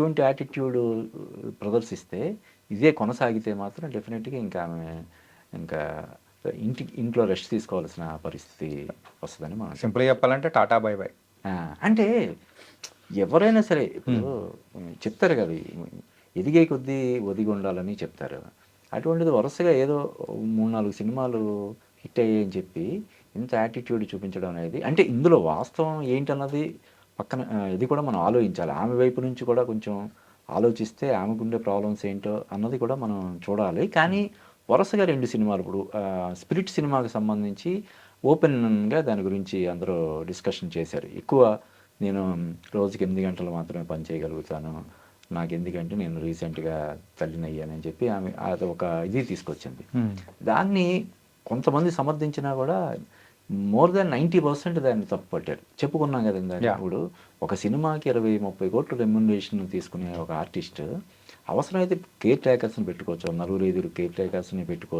ఇటువంటి యాటిట్యూడ్ ప్రదర్శిస్తే ఇదే కొనసాగితే మాత్రం డెఫినెట్గా ఇంకా ఆమె ఇంకా ఇంటి ఇంట్లో రెస్ట్ తీసుకోవాల్సిన పరిస్థితి వస్తుందని మనం సింపుల్గా చెప్పాలంటే టాటా బై బై. అంటే ఎవరైనా సరే ఇప్పుడు చెప్తారు కదా ఎదిగే కొద్దీ ఒదిగి ఉండాలని చెప్తారు. అటువంటిది వరుసగా ఏదో మూడు నాలుగు సినిమాలు హిట్ అయ్యాయని చెప్పి ఇంత యాటిట్యూడ్ చూపించడం అనేది అంటే ఇందులో వాస్తవం ఏంటన్నది పక్కన ఇది కూడా మనం ఆలోచించాలి. ఆమె వైపు నుంచి కూడా కొంచెం ఆలోచిస్తే ఆమెకుండే ప్రాబ్లమ్స్ ఏంటో అన్నది కూడా మనం చూడాలి. కానీ వరుసగా రెండు సినిమాలు ఇప్పుడు స్పిరిట్ సినిమాకి సంబంధించి ఓపెన్గా దాని గురించి అందరూ డిస్కషన్ చేశారు. ఎక్కువ నేను రోజుకి ఎనిమిది గంటలు మాత్రమే పని చేయగలుగుతాను. నాకు ఎందుకంటే నేను రీసెంట్గా తల్లిని అయ్యానని చెప్పి ఆమె అది ఒక ఇది తీసుకొచ్చింది. దాన్ని కొంతమంది సమర్థించినా కూడా మోర్ దాన్ నైంటీ పర్సెంట్ దాన్ని తప్పు పట్టారు చెప్పుకున్నాం కదా ఇందాక. ఇప్పుడు ఒక సినిమాకి ఇరవై ముప్పై కోట్లు రెమ్యునరేషన్ తీసుకునే ఒక ఆర్టిస్ట్ అవసరమైతే కేర్ టేకర్స్ని పెట్టుకోవచ్చు. నలుగురు ఐదుగురు కేర్ టేకర్స్ని పెట్టుకోవచ్చు.